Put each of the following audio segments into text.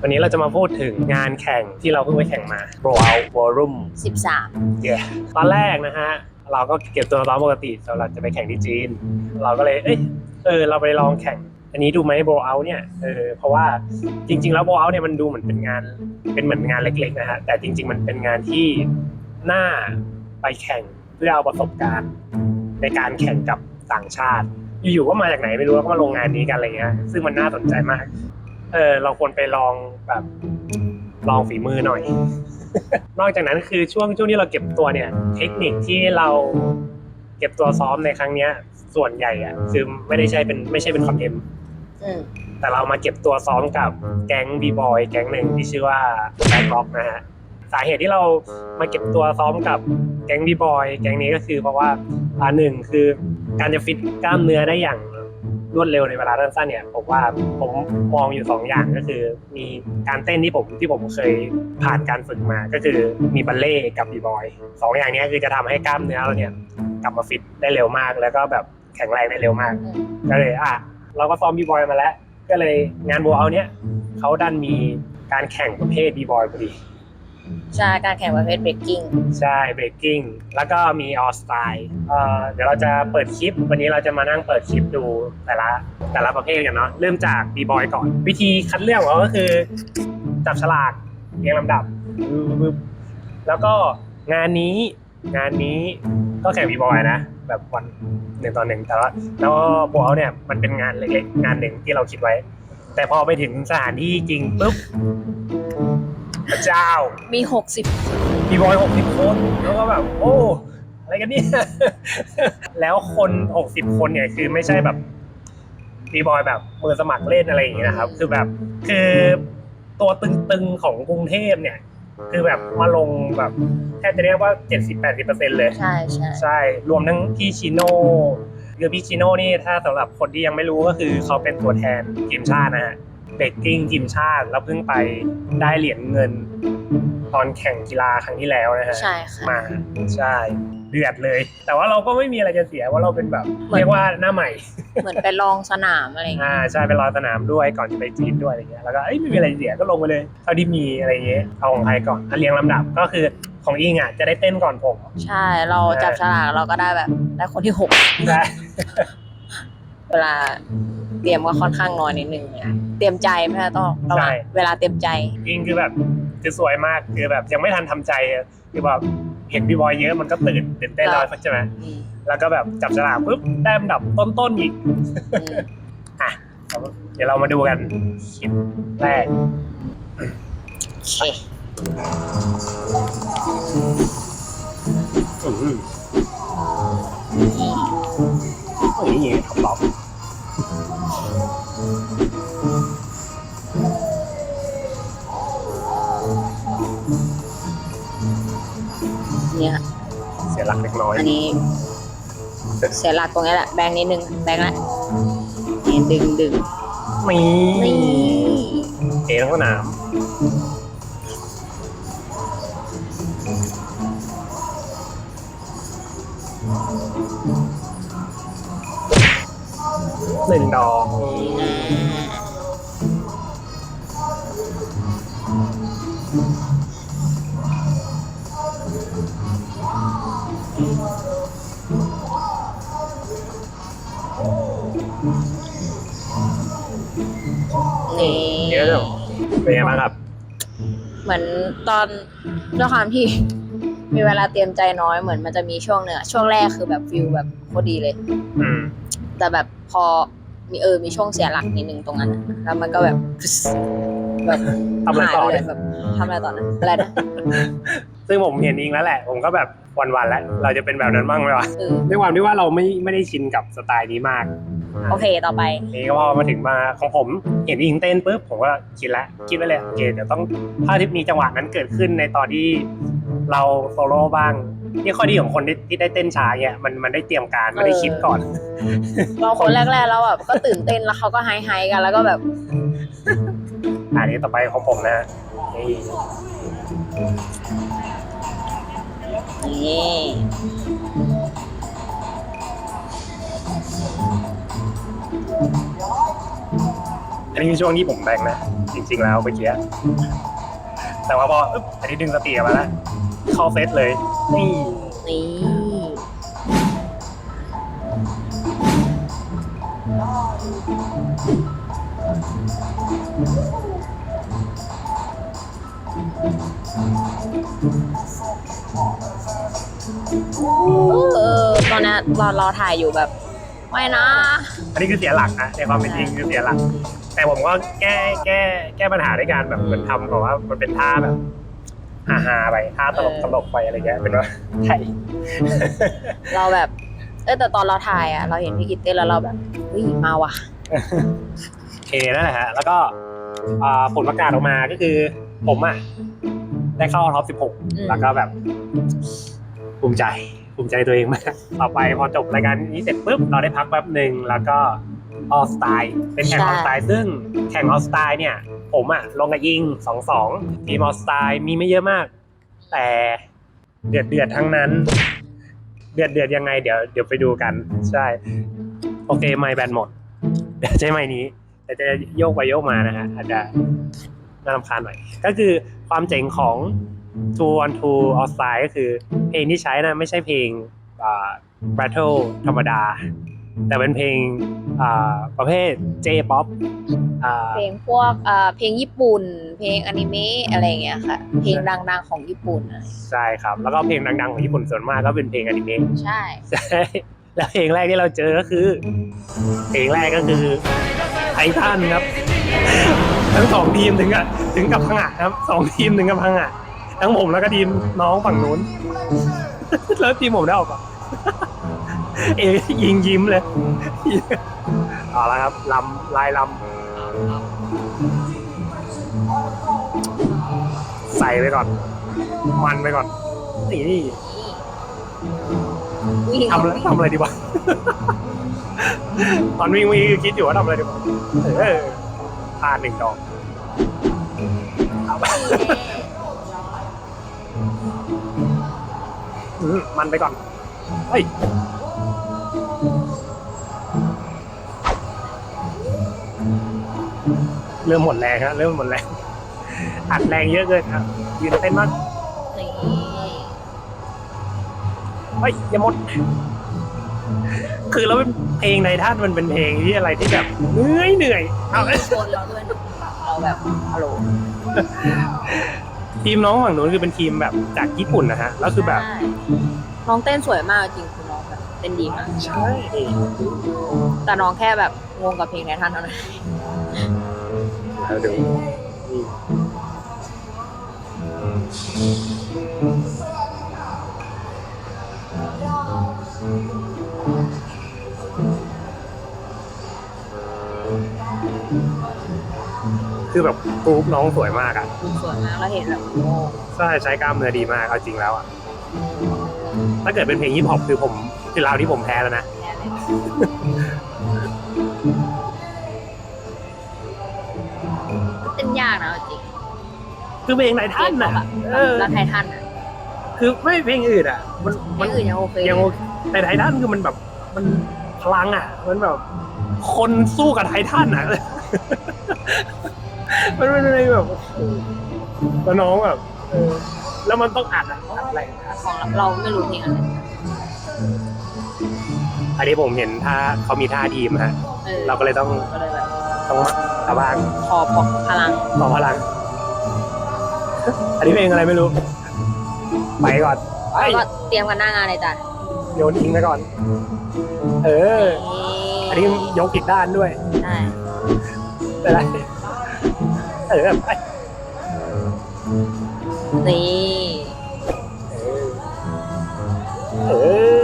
วันนี้เราจะมาพูดถึงงานแข่งที่เราเพิ่งไปแข่งมา Blow Out Forum 13เย้ตอนแรกนะฮะ เราก็เก็บตัวซ้อมปกติสำหรับจะไปแข่งที่จีน เราก็เลยเอ้ยเออเราไปลองแข่ง อันนี้ดูไหมโบเอาเนี่ยเออเพราะว่าจริง ๆ แล้วโบเอาเนี่ยมันดูเหมือนเป็นงานเป็นเหมือนงานเล็กๆนะฮะแต่จริง ๆ มันเป็นงานที่น่าไปแข่งเพื่อเอาประสบการณ์ ในการแข่งกับต่างชาติ อยู่ๆก็มาจากไหนไม่รู้แล้วก็มาลงงานนี้กันอะไรเงี้ย ซึ่งมันน่าสนใจมาก เออเราควรไปลองแบบลองฝีมือหน่อย นอกจากนั้นคือช่วงช่วงที่เราเก็บตัวเนี่ย เทคนิคที่เราเก็บตัวซ้อมในครั้งเนี้ย ส่วนใหญ่อะคือไม่ได้ใช่เป็นไม่ใช่เป็นคอนเทนต์อืมแต่เรามาเก็บตัวซ้อมกับแก๊งบีบอยแก๊งหนึ่งที่ชื่อว่าแบ็คล็อกนะฮะ สาเหตุที่เรามาเก็บตัวซ้อมกับแก๊งบีบอยแก๊งนี้ก็คือเพราะว่าอันหนึ่งคือการจะฟิตกล้ามเนื้อได้อย่างรวดเร็วในเวลาสั้นๆเนี่ยผมว่าผมมองอยู่สองอย่างก็คือ มีการเต้นที่ผมที่ผมเคยผ่านการฝึกมาก็คือมีบัลเล่กับบีบอยสองอย่างนี้คือจะทำให้กล้ามเนื้อเราเนี่ยกลับมาฟิตได้เร็วมาก แล้วก็แบบแข็งแรงได้เร็วมาก ก็เลยอะเราก็ซ้อมบีบอยมาแล้ว ก็เลยงานโบเอาเนี้ยเขาดันมีการแข่งประเภทบีบอยพอดี ใช่การแข่งประเภทเบรกกิ้งใช่เบรกกิ้งแล้วก็มีออสไตล์เอ่อเดี๋ยวเราจะเปิดคลิป วันนี้เราจะมานั่งเปิดคลิปดูแต่ละแต่ละประเภทกันเนาะเริ่มจากบีบอยก่อน วิธีคัดเลือกของเราก็คือ จับฉลากเรียงลำดับ แล้วก็งานนี้งานนี้ก็แข่งบีบอยนะ แบบวันหนึ่งต่อหนึ่งแต่ว่าแล้วก็โบเอาเนี่ยมันเป็นงานเล็กๆงานหนึ่งที่เราคิดไว้ แต่พอไปถึงสถานที่จริงปุ๊บ พระเจ้า มี 60 มีบอยหกสิบคนแล้วก็แบบ โอ้ อะไรกันเนี่ย แล้วคนหกสิบคนเนี่ยคือไม่ใช่แบบมีบอยแบบมือสมัครเล่นอะไรอย่างเงี้ยนะครับ คือแบบคือตัวตึงๆของกรุงเทพเนี่ย คือแบบมาลงแบบแทบจะเรียกว่าเจ็ดสิบแปดสิบเปอร์เซ็นต์เลย ใช่ใช่ใช่ รวมทั้งพี่ชิโน่คือพี่ชิโน่นี่ถ้าสำหรับคนที่ยังไม่รู้ก็คือเขาเป็นตัวแทนทีมชาตินะฮะ เบกกิ้งทีมชาติแล้วเพิ่งไปได้เหรียญเงิน ตอนแข่งกีฬาครั้งที่แล้วนะฮะใช่ค่ะมาใช่เดือดเลย แต่ว่าเราก็ไม่มีอะไรจะเสียว่าเราเป็นแบบเหมือนเรียกว่าหน้าใหม่ เหมือนไปลองสนามอะไรอย่างเงี้อ่ายใช่เป็นรอยสนามด้วยก่อนจะไปจีนด้วยอะไรเงี้ยแล้วก็เอ้ยไม่มีอะไรเสียก็ลงไปเลยเท่าที่มีอะไรเงี้ยเอาของใครก่อนอะเรียงลำดับก็คือของอิงอะจะได้เต้นก่อนผม ใช่เราจับฉลากเราก็ได้แบบได้คนที่ได้6 เวลาเตรียมก็ค่อนข้างน้อยนิดนึงเนี่ยเตรียมใจไม่ใช่ต้องระหว่างเวลาเตรียมใจอิงคือแบบคือสวยมากคือแบบยังไม่ทันทำใจอะคือแบบเห็นพี่บอยเยอะมันก็ตื่นตื่นเต้นแล้วใช่ไหมอืมแล้วก็แบบจับฉลากปุ๊บได้อันดับต้นๆอีก อืมอะเดี๋ยวเรามาดูกันคลิปแรกโอเคอืมโอ้ยนี่ท็อปล็อก เนี่ยเสียหลักเล็กน้อยอันนี้ เสียหลักตรงนี้แหละแบงค์นิดนึงแบงค์ละนี่ดึงดึงมีนี่เอทั้งสนามหนึ่งดอกอ่ นี่เยอะเลยเป็นไงบ้างครับ เหมือนตอนด้วยความที่ มีเวลาเตรียมใจน้อยเหมือนมันจะมีช่วงเนื้อะช่วงแรกคือแบบฟิลแบบโคตรดีเลย อืม แต่แบบพอ มีเออมีช่วงเสียหลักนิดนึงตรงนั้นอะแล้วมันก็แบบแบบทำอะไรหายต่อไปเลเนี่ยยแบบทำอะไรต่อนะอะไรนะซึ่งผมเห็นอิงแล้วแหละ ผมก็แบบวันๆแล้ว เราจะเป็นแบบนั้นบ้างไหมวะเออด้วยความที่ว่าเราไม่ไม่ได้ชินกับสไตล์นี้มากโอเคต่อไปนี่ก็พอมาถึงมาของผมเห็นอิงเต้นปุ๊บผมก็คิดแล้วคิดไว้เลยโอเคเดี๋ยวต้องถ้าที่มีจังหวะนั้นเกิดขึ้นในตอนที่เราโซโล่บ้าง นี่ข้อดีของคนที่ที่ได้เต้นช้าเนี่ยมันมันได้เตรียมการไม่ได้คิดก่อน เราคนแรกๆแล้วแบบก็ตื่นเต้นแล้วเขาก็ไฮไฮกันแล้วก็แบบอันนี้ต่อไปของผมนะนี่นี่อันนี้คือช่วงที่ผมแบงนะ จริง ๆ แล้วเมื่อกี้แต่ว่าพออึ๊บอันนี้ดึงสติออกมาแล้วเข้าเซตเลย นี่นี่เออตอนนี้เราเราถ่ายอยู่แบบ ไม่นะ อันนี้คือเสียหลักนะในความเป็นจริงคือเสียหลัก แต่ผมก็แก้แก้แก้ปัญหาด้วยการแบบเหมือนทำแบบว่ามันเป็นท่าแบบ ฮาฮาๆไปท่าตลกตลกไปอะไรเงี้ยเป็นว่าใช่เราแบบ เออแต่ตอนเราถ่ายอะ เราเห็นพี่กิตเต้นแล้วเราแบบเฮ้ยมาว่ะโอเคนั่นแหละฮะแล้วก็อ่าผลประกาศออกมาก็คือ ผมอะได้เข้าท็อปอืม16 แล้วก็แบบ ภูมิใจภูมิใจตัวเองมากต่อไปพอจบรายการนี้เสร็จปุ๊บเราได้พักแป๊บหนึ่งแล้วก็ ออสไตล์เป็นแข่งออสไตล์ซึ่งแข่งออสไตล์เนี่ย ผมอะลงกับยิง2-2ทีมออสไตล์มีไม่เยอะมาก แต่เดือดเดือดๆทั้งนั้น เดือดเดือดๆยังไงเดี๋ยวเดี๋ยวไปดูกัน ใช่ โอเคไม่แบนหมด เดี๋ยวใช้ไม้นี้ แต่จะโยกไปโยกมานะฮะอาจจะน่ารำคาญหน่อย ก็คือความเจ๋งของ Two on Two All Style ก็คือเพลงที่ใช้นะไม่ใช่เพลงอ่า Battle ธรรมดา แต่เป็นเพลงอ่าประเภท J-pop อ่าเพลงพวกเอ่อเพลงญี่ปุ่น เพลงอนิเมะอะไรอย่างเงี้ยค่ะ เพลงดังๆของญี่ปุ่นอะไรใช่ครับ แล้วก็เพลงดังๆของญี่ปุ่นส่วนมากก็เป็นเพลงอนิเมะใช่ใช่ แล้วเพลงแรกที่เราเจอก็คือ เพลงแรกก็คือไททันครับ ทั้งสองทีมถึงกับถึงกับพังอะครับสองทีมถึงกับพังอะทั้งผมแล้วก็ทีมน้องฝั่งนู้นแล้วทีมผมได้ออกก่อน เอยิงยิ้มเลย เอาละครับลำลายลำใส่ไปก่อน มันไปก่อนนี่วิ่งทำอะไรทำอะไรดีวะตอนวิ่งวิ่งคิดอยู่ว่าทำอะไรดีวะเออพลาดหนึ่งดอกเอาไปอืมมันไปก่อนเฮ้ย เริ่มหมดแรงฮะเริ่มหมดแรงอัดแรงเยอะเกินครับยืนเต้นมากนี่เฮ้ยอย่าหมด คือแล้วเป็นเพลงในท่านมันเป็นเพลงที่อะไรที่แบบเหนื่อยเหนื่อยเอามีชนเราด้วยนะเราแบบฮัลโหลทีมน้องฝั่งนู้นคือเป็นทีมแบบจากญี่ปุ่นนะฮะแล้วคือแบบใช่น้องเต้นสวยมากจริงคือน้องแบบเต้นดีมากใช่แต่น้องแค่แบบงงกับเพลงในท่านเท่านั้น แล้วดูนี่คือแบบกรุ๊ปน้องสวยมากอะ สวยมากแล้วเห็นแบบโอ้ใช่ใช้กล้ามเนื้อดีมากเอาจริงแล้วอะ ถ้าเกิดเป็นเพลงฮิปฮอปคือผมคือราวที่ผมแพ้แล้วนะแน่เลยากนะเอาจริงคือเพลงไหนท่านน่ะแบบเออแล้วไททันอะคือไม่เพลงอื่นอะ มันเพลมันงอื่นยังโอเคยังโอเคแต่ไททันคือมันแบบมันพลังอะ มันแบบ คนสู้กับไททันอะ มันเป็นอะไรแบบโอ้โหแล้วน้องแบบเออแล้วมันต้องอัดอะอัดอะไรอะของเราเราไม่รู้เพลงอะไรอันนี้ผมเห็นท่าเขามีท่าทีมฮะออเราก็เลยต้องก็เลยแบบต้อง ตะบางขอพอพลังต่อพลัง อันนี้เพลงอะไรไม่รู้ ไปก่อนไปแล้วก็เตรียมกันหน้างานเลยจ้ะโยนทิ้งไปก่อน เออ อันนี้ยกผิดด้านด้วยใช่เป็นไรเออไปนี่ เออ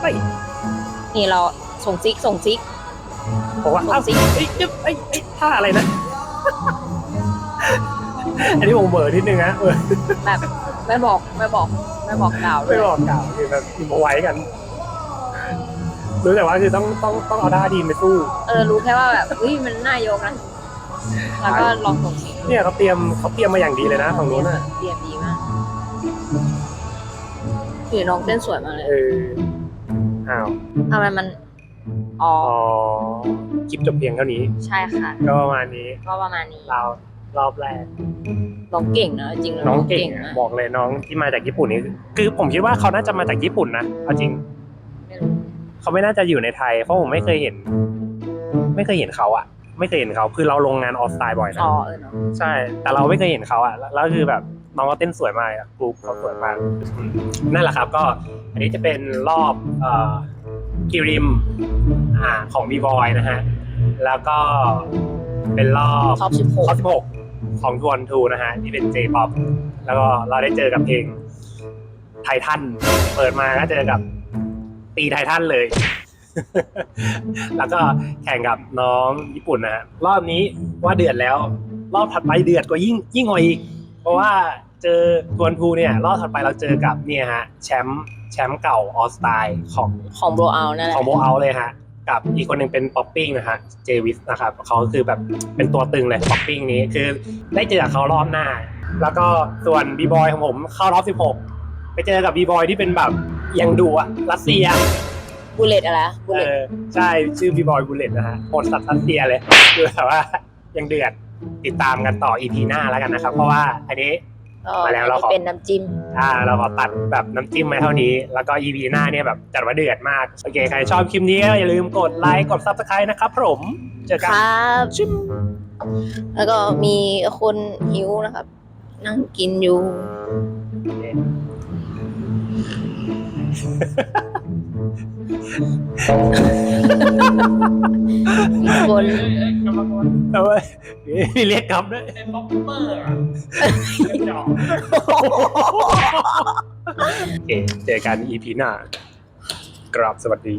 ไปนี่เราส่งซิกส่งซิก บอกว่าส่งอ้าวซิกเอ้ยเอ้ยเอ้ยเอ้ยท่าอะไรนะ อันนี้ผมเบอร์นิดนึงนะเออแบบไม่บอกไม่บอกไม่บอกกล่าวด้วไม่ยบอกกล่าวคือแบบอิมเอาไว้กันรู้แต่ว่าคือต้องต้องต้องเอาท่าทีมไปสู้ เออรู้แค่ว่าแบบอุ้ยมันน่ายกนะ แล้วก็ลองส่งเสียงดูเนี่ยเขาเตรียมเขาเตรียมมาอย่างดีเลยนะฝั่งนู้นอะเตรียมดีมากคือน้องเต้นสวยมากเลยเอออ้าวทำไมมันอ๋ออ๋อคลิปจบเพียงเท่านี้ ใช่ค่ะ ก็ประมาณนี้ก็ประมาณนี้เรารอบแรกน้องเก่งนะจริงแล้วน้องเก่งอะมากบอกเลยน้องที่มาจากญี่ปุ่นนี่คือผมคิดว่าเขาน่าจะมาจากญี่ปุ่นนะเอาจริง ไม่รู้ เขาไม่น่าจะอยู่ในไทย เพราะผมไม่เคยเห็น ไม่เคยเห็นเขาอะ ไม่เคยเห็นเขาคือเราลงงานออฟสไตล์บ่อยนะอ๋อเออเนาะใช่แต่เราไม่เคยเห็นเขาอะแล้วแล้วคือแบบน้องก็เต้นสวยมากอะกรุ๊ปเขาสวยมากอืมนั่นแหละครับ ก็อันนี้จะเป็นรอบเอ่อกิริมอ่าของบีบอยนะฮะแล้วก็เป็นรอบท็อปสิบหกข้อ16 ของทวนทูนะฮะที่เป็น J-POP แล้วก็เราได้เจอกับเพลงไททันเปิดมาก็เจอกับตีไททันเลย แล้วก็แข่งกับน้องญี่ปุ่นนะฮะรอบนี้ว่าเดือดแล้ว รอบถัดไปเดือดกว่ายิ่งยิ่งกว่าอีก เพราะว่าเจอทวนทูเนี่ย รอบถัดไปเราเจอกับเนี่ยฮะแชมป์แชมป์เก่าออสไตล์ของของโบเอานั่นแหละของโบเอาเลยฮะกับอีกคนหนึ่งเป็นป๊อปปิ้งนะฮะเจวิสนะครับเขาคือแบบเป็นตัวตึงเลยป๊อปปิ้งนี้คือได้เจอกับเขารอบหน้า แล้วก็ส่วนบีบอยของผมเข้ารอบ 16 ไปเจอกับบีบอยที่เป็นแบบยังดูอะรัสเซีย บูเลตอะไรบูเอเลตอใช่ชื่อบีบอยบูเลตนะฮะโหดสัตว์รัสเซียเลย คือแบบว่ายังเดือดติดตามกันต่ออีพีหน้าแล้วกันนะครับ เพราะว่าอันนี้ก็มาแล้วเราขอ เป็นน้ำจิ้ม อ่าเราขอตัดแบบน้ำจิ้มมาเท่านี้ แล้วก็ EP หน้าเนี่ยแบบจัดว่าเดือดมาก โอเค ใครชอบคลิปนี้ก็อย่าลืมกดไลค์กด Subscribe นะครับผมเจอคกันรับแล้วก็มีคนหิวนะครับ นั่งกินอยู่ มีคนเอาไว้มีเรียกกลับด้วยเป็นบ็อกเปอร์อะโอเคเจอกัน EP หน้ากราบสวัสดี